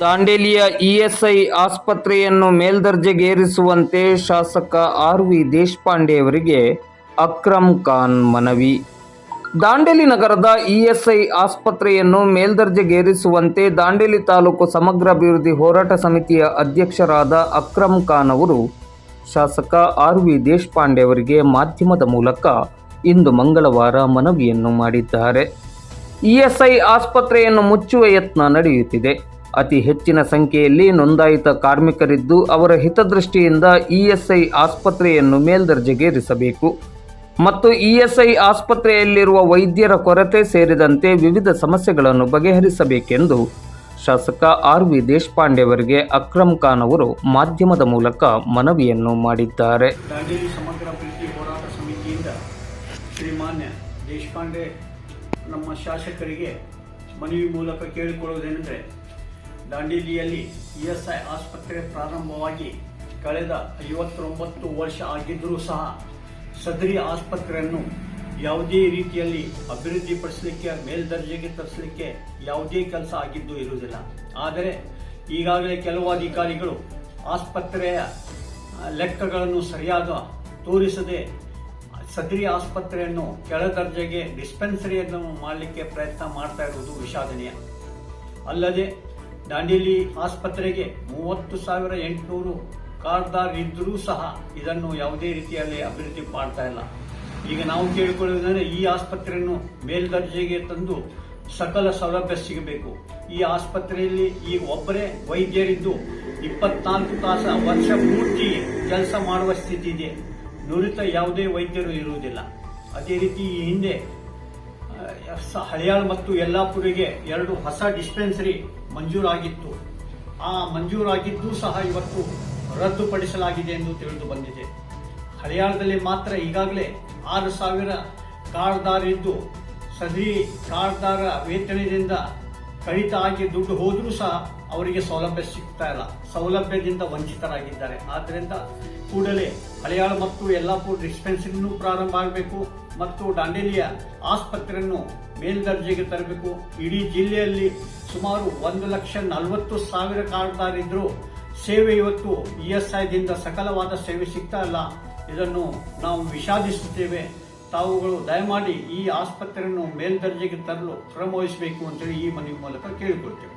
ದಾಂಡೇಲಿಯ ESI ಆಸ್ಪತ್ರೆಯನ್ನು ಮೇಲ್ದರ್ಜೆಗೇರಿಸುವಂತೆ ಶಾಸಕ R V Deshpande ಅವರಿಗೆ ಅಕ್ರಮ್ ಖಾನ್ ಮನವಿ. ದಾಂಡೇಲಿ ನಗರದ ಇಎಸ್ಐ ಆಸ್ಪತ್ರೆಯನ್ನು ಮೇಲ್ದರ್ಜೆಗೇರಿಸುವಂತೆ ದಾಂಡೇಲಿ ತಾಲೂಕು ಸಮಗ್ರ ಅಭಿವೃದ್ಧಿ ಹೋರಾಟ ಸಮಿತಿಯ ಅಧ್ಯಕ್ಷರಾದ ಅಕ್ರಮ್ ಖಾನ್ ಅವರು ಶಾಸಕ ಆರ್ ವಿ ದೇಶಪಾಂಡೆ ಅವರಿಗೆ ಮಾಧ್ಯಮದ ಮೂಲಕ ಇಂದು ಮಂಗಳವಾರ ಮನವಿಯನ್ನು ಮಾಡಿದ್ದಾರೆ. ಇಎಸ್ಐ ಆಸ್ಪತ್ರೆಯನ್ನು ಮುಚ್ಚುವ ಯತ್ನ ನಡೆಯುತ್ತಿದೆ. ಅತಿ ಹೆಚ್ಚಿನ ಸಂಖ್ಯೆಯಲ್ಲಿ ನೋಂದಾಯಿತ ಕಾರ್ಮಿಕರಿದ್ದು ಅವರ ಹಿತದೃಷ್ಟಿಯಿಂದ ಇಎಸ್ಐ ಆಸ್ಪತ್ರೆಯನ್ನು ಮೇಲ್ದರ್ಜೆಗೇರಿಸಬೇಕು. ಮತ್ತು ಇಎಸ್ಐ ಆಸ್ಪತ್ರೆಯಲ್ಲಿರುವ ವೈದ್ಯರ ಕೊರತೆ ಸೇರಿದಂತೆ ವಿವಿಧ ಸಮಸ್ಯೆಗಳನ್ನು ಬಗೆಹರಿಸಬೇಕೆಂದು ಶಾಸಕ ಆರ್ ವಿ ದೇಶಪಾಂಡೆ ಅವರಿಗೆ ಅಕ್ರಮ್ ಖಾನ್ ಅವರು ಮಾಧ್ಯಮದ ಮೂಲಕ ಮನವಿಯನ್ನು ಮಾಡಿದ್ದಾರೆ. ಶ್ರೀಮಾನ್ಯ ದೇಶಪಾಂಡೆ ನಮ್ಮ ಶಾಸಕರಿಗೆ ಮನವಿ ಮೂಲಕ ಕೇಳಿಕೊಳ್ಳುವುದೇನೆಂದರೆ ದಾಂಡೇಲಿಯಲ್ಲಿ ಇಎಸ್ಐ ಆಸ್ಪತ್ರೆ ಪ್ರಾರಂಭವಾಗಿ ಕಳೆದ ಐವತ್ತೊಂಬತ್ತು ವರ್ಷ ಆಗಿದ್ದರೂ ಸಹ ಸದರಿ ಆಸ್ಪತ್ರೆಯನ್ನು ಯಾವುದೇ ರೀತಿಯಲ್ಲಿ ಅಭಿವೃದ್ಧಿಪಡಿಸಲಿಕ್ಕೆ, ಮೇಲ್ದರ್ಜೆಗೆ ತರಿಸಲಿಕ್ಕೆ ಯಾವುದೇ ಕೆಲಸ ಆಗಿದ್ದು ಇರುವುದಿಲ್ಲ. ಆದರೆ ಈಗಾಗಲೇ ಕೆಲವು ಅಧಿಕಾರಿಗಳು ಆಸ್ಪತ್ರೆಯ ಲೆಕ್ಕಗಳನ್ನು ಸರಿಯಾದ ತೋರಿಸದೆ ಸದರಿ ಆಸ್ಪತ್ರೆಯನ್ನು ಕೆಳ ದರ್ಜೆಗೆ ಡಿಸ್ಪೆನ್ಸರಿಯನ್ನು ಮಾಡಲಿಕ್ಕೆ ಪ್ರಯತ್ನ ಮಾಡ್ತಾ ಇರುವುದು ವಿಷಾದನೀಯ. ಅಲ್ಲದೆ ದಾಂಡೇಲಿ ಆಸ್ಪತ್ರೆಗೆ ಮೂವತ್ತು ಸಾವಿರ ಎಂಟುನೂರು ಕಾರ್ಡ್ದಾರ್ ಇದ್ದರೂ ಸಹ ಇದನ್ನು ಯಾವುದೇ ರೀತಿಯಲ್ಲಿ ಅಭಿವೃದ್ಧಿ ಮಾಡ್ತಾ ಇಲ್ಲ. ಈಗ ನಾವು ಕೇಳಿಕೊಳ್ಳುವುದಂದ್ರೆ ಈ ಆಸ್ಪತ್ರೆಯನ್ನು ಮೇಲ್ದರ್ಜೆಗೆ ತಂದು ಸಕಲ ಸೌಲಭ್ಯ ಸಿಗಬೇಕು. ಈ ಆಸ್ಪತ್ರೆಯಲ್ಲಿ ಈ ಒಬ್ಬರೇ ವೈದ್ಯರಿದ್ದು ಇಪ್ಪತ್ನಾಲ್ಕು ತಾಸ ವರ್ಷ ಪೂರ್ತಿ ಕೆಲಸ ಮಾಡುವ ಸ್ಥಿತಿ ಇದೆ. ನುರಿತ ಯಾವುದೇ ವೈದ್ಯರು ಇರುವುದಿಲ್ಲ. ಅದೇ ರೀತಿ ಈ ಹಿಂದೆ ಹಳಿಯಾಳ್ ಮತ್ತು ಯಲ್ಲಾಪುರಿಗೆ ಎರಡು ಹೊಸ ಡಿಸ್ಪೆನ್ಸರಿ ಮಂಜೂರಾಗಿತ್ತು. ಆ ಮಂಜೂರಾಗಿದ್ದು ಸಹ ಇವತ್ತು ರದ್ದುಪಡಿಸಲಾಗಿದೆ ಎಂದು ತಿಳಿದು ಬಂದಿದೆ. ಹಳಿಯಾಳದಲ್ಲಿ ಮಾತ್ರ ಈಗಾಗಲೇ ಆರು ಸಾವಿರ ಕಾರ್ಡ್ದಾರ್ ಇದ್ದು ಸದರಿ ಕಾರ್ಡ್ದಾರ ವೇತನದಿಂದ ಕಡಿತ ಆಗಿ ದುಡ್ಡು ಹೋದರೂ ಸಹ ಅವರಿಗೆ ಸೌಲಭ್ಯ ಸಿಗ್ತಾ ಇಲ್ಲ. ಸೌಲಭ್ಯದಿಂದ ವಂಚಿತರಾಗಿದ್ದಾರೆ. ಆದ್ದರಿಂದ ಕೂಡಲೇ ಹಳಿಯಾಳ ಮತ್ತು ಯಲ್ಲಾಪುರ ಡಿಸ್ಪೆನ್ಸರಿನೂ ಪ್ರಾರಂಭ ಆಗಬೇಕು ಮತ್ತು ದಾಂಡೇಲಿಯ ಆಸ್ಪತ್ರೆಯನ್ನು ಮೇಲ್ದರ್ಜೆಗೆ ತರಬೇಕು. ಇಡೀ ಜಿಲ್ಲೆಯಲ್ಲಿ ಸುಮಾರು ಒಂದು ಲಕ್ಷ ನಲವತ್ತು ಸಾವಿರ ಕಾರ್ಡ್ದಾರಿದ್ರು ಸೇವೆ ಇವತ್ತು ಇ ಎಸ್ ಐದಿಂದ ಸಕಲವಾದ ಸೇವೆ ಸಿಗ್ತಾ ಇಲ್ಲ. ಇದನ್ನು ನಾವು ವಿಷಾದಿಸುತ್ತೇವೆ. ತಾವುಗಳು ದಯಮಾಡಿ ಈ ಆಸ್ಪತ್ರೆಯನ್ನು ಮೇಲ್ದರ್ಜೆಗೆ ತರಲು ಕ್ರಮ ವಹಿಸಬೇಕು ಅಂತೇಳಿ ಈ ಮನವಿ ಮೂಲಕ ಕೇಳಿಕೊಳ್ತೇವೆ.